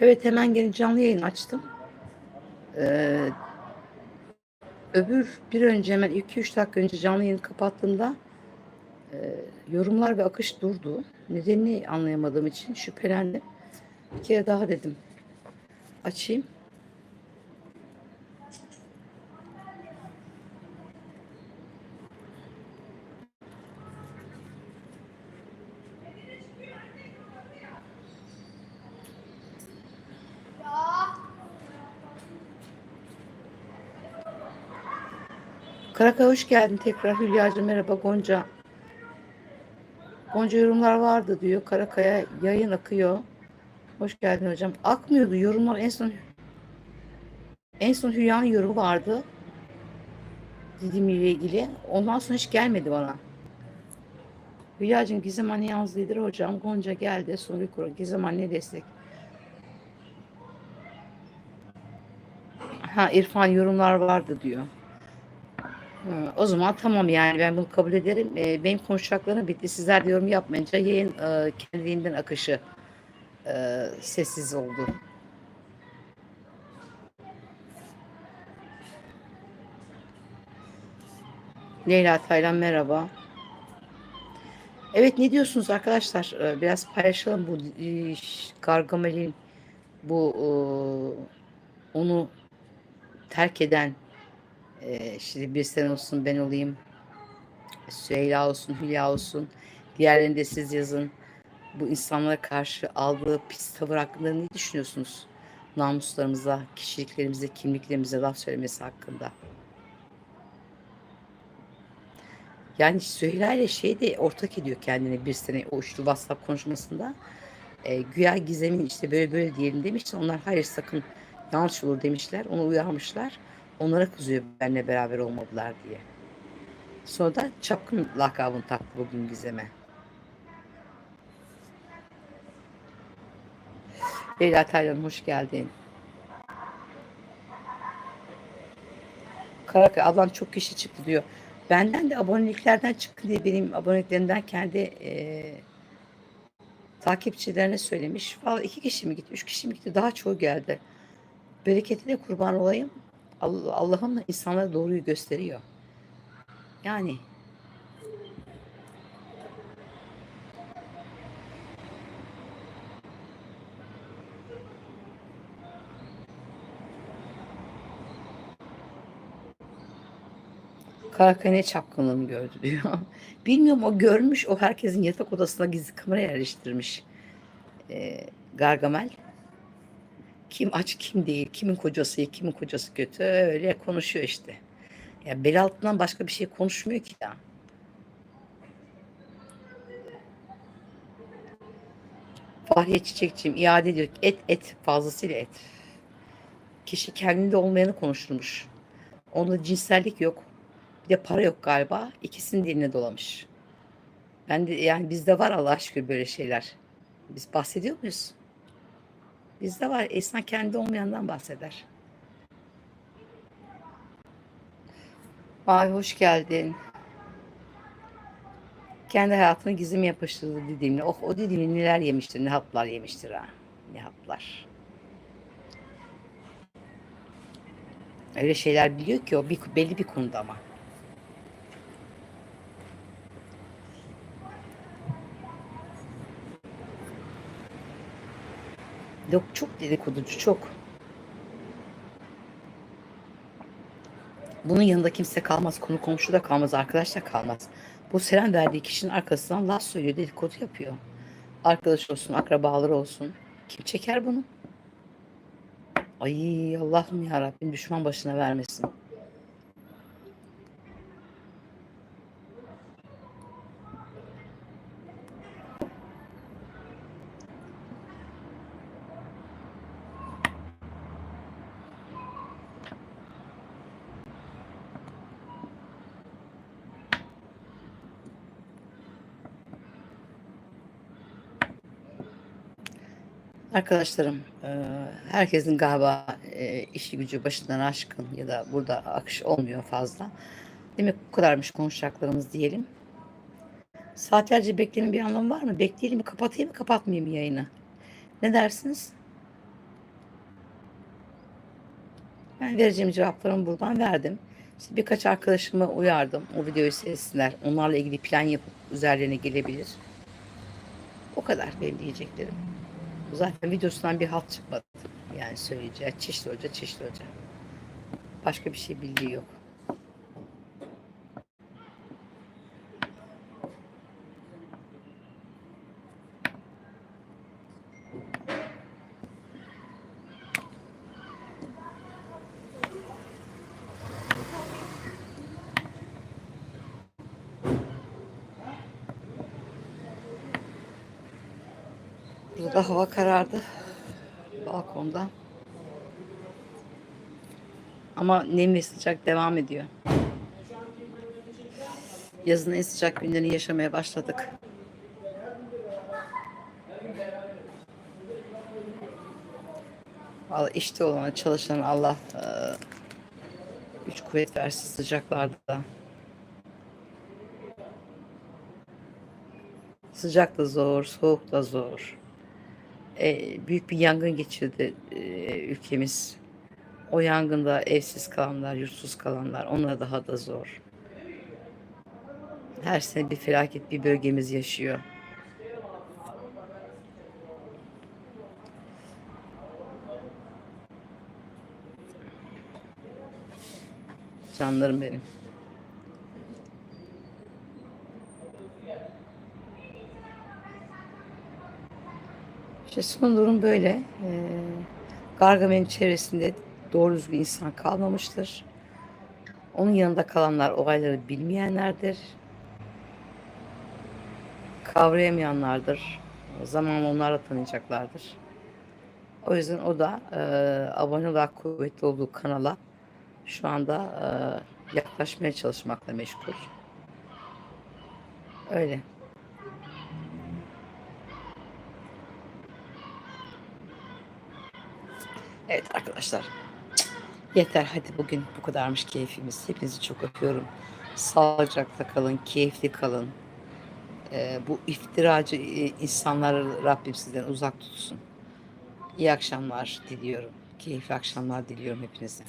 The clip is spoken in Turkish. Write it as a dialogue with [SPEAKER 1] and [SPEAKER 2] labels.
[SPEAKER 1] Evet hemen gene canlı yayın açtım. Ee, öbür bir önce hemen 2-3 dakika önce canlı yayını kapattığımda e, yorumlar ve akış durdu. Nedenini anlayamadığım için şüphelendim. Bir kere daha dedim. Açayım. Karakay hoş geldin tekrar Hülya'cığım merhaba Gonca. Gonca yorumlar vardı diyor. Karakaya yayın akıyor. Hoş geldin hocam. Akmıyordu yorumlar en son en son Hülya'nın yorumu vardı. Didim ile ilgili. Ondan sonra hiç gelmedi bana. Hülya'cığım Gizem anne yalnız hocam. Gonca geldi. Songül Kura. Gizem anne destek. Ha İrfan yorumlar vardı diyor. O zaman tamam yani ben bunu kabul ederim. Ee, benim konuşacaklarım bitti. Sizler de yorum yapmayınca yayın e, kendiliğinden akışı e, sessiz oldu. Leyla Taylan merhaba. Evet ne diyorsunuz arkadaşlar? Ee, Biraz paylaşalım bu e, Gargamel'in bu onu terk eden ee, şimdi bir sen olsun ben olayım. Süheyla olsun, Hülya olsun. Diğerlerini de siz yazın. Bu insanlara karşı aldığı pis tavır hakkında ne düşünüyorsunuz? Namuslarımıza, kişiliklerimize, kimliklerimize laf söylemesi hakkında. Yani Süheyla ile şey de ortak ediyor kendini bir sene o üçlü WhatsApp konuşmasında. E, güya Gizem'in işte böyle böyle diyelim demişti. Onlar hayır sakın yanlış olur demişler. Onu uyarmışlar. Onlara kızıyor benimle beraber olmadılar diye. Sonra da çapkın lakabını taktı bugün Gizem'e. Leyla Taylan hoş geldin. Karakay ablam çok kişi çıktı diyor. Benden de aboneliklerden çıktı diye benim aboneliklerimden kendi e, takipçilerine söylemiş. Valla iki kişi mi gitti, üç kişi mi gitti daha çoğu geldi. Bereketine kurban olayım. Allah- Allah'ım da insanlara doğruyu gösteriyor. Yani Karakane çapkınlığını gördü diyor. Bilmiyorum o görmüş o herkesin yatak odasına gizli kamera yerleştirmiş. Ee, Gargamel. Kim aç kim değil, kimin kocası iyi, kimin kocası kötü öyle konuşuyor işte. Ya bel altından başka bir şey konuşmuyor ki ya. Fahriye Çiçekçiğim iade ediyor. Et et fazlasıyla et. Kişi kendinde olmayanı konuşturmuş. Onda cinsellik yok. Bir de para yok galiba. İkisinin diline dolamış. Ben de yani bizde var Allah'a şükür böyle şeyler. Biz bahsediyor muyuz? Bizde var. İnsan kendi olmayandan bahseder. Ay hoş geldin. Kendi hayatını gizim yapıştırdı Didim'le. Oh o Didim'in neler yemiştir, ne haplar yemiştir ha. Ne haplar. Öyle şeyler biliyor ki o bir, belli bir konuda ama. Yok çok dedikoducu çok. Bunun yanında kimse kalmaz. Konu komşu da kalmaz. Arkadaş da kalmaz. Bu selam verdiği kişinin arkasından laf söylüyor. Dedikodu yapıyor. Arkadaş olsun, akrabaları olsun. Kim çeker bunu? Ay Allah'ım ya Rabbim düşman başına vermesin. Arkadaşlarım, eee, herkesin galiba eee, işi gücü başından aşkın ya da burada akış olmuyor fazla. Demek bu kadarmış konuşacaklarımız diyelim. Saatlerce beklemenin bir anlamı var mı? Bekleyelim mi, kapatayım mı, kapatmayayım yayını? Ne dersiniz? Ben vereceğim cevaplarımı buradan verdim. İşte birkaç arkadaşımı uyardım. O videoyu seyretsinler. Onlarla ilgili plan yapıp üzerlerine gelebilir. O kadar benim diyeceklerim. Zaten videosundan bir halt çıkmadı. Yani söyleyeceği Çişli Hoca, Çişli Hoca. Başka bir şey bildiği yok. Burada hava karardı. Balkonda. Ama nem ve sıcak devam ediyor. Yazın en sıcak günlerini yaşamaya başladık. Vallahi işte olan çalışan Allah e, güç kuvvet versin sıcaklarda. Sıcak da zor, soğuk da zor. E, büyük bir yangın geçirdi e, ülkemiz. O yangında evsiz kalanlar, yurtsuz kalanlar, onlar daha da zor. Her sene bir felaket bir bölgemiz yaşıyor. Canlarım benim. İşte son durum böyle. Ee, Gargamel'in çevresinde doğru düzgün insan kalmamıştır. Onun yanında kalanlar olayları bilmeyenlerdir. Kavrayamayanlardır. Zamanla onlarla tanıyacaklardır. O yüzden o da e, abone olarak kuvvetli olduğu kanala şu anda e, yaklaşmaya çalışmakla meşgul. Öyle. Evet arkadaşlar. Yeter hadi bugün bu kadarmış keyfimiz. Hepinizi çok öpüyorum. Sağlıcakla kalın, keyifli kalın. Ee, bu iftiracı e, insanları Rabbim sizden uzak tutsun. İyi akşamlar diliyorum. Keyifli akşamlar diliyorum hepinize.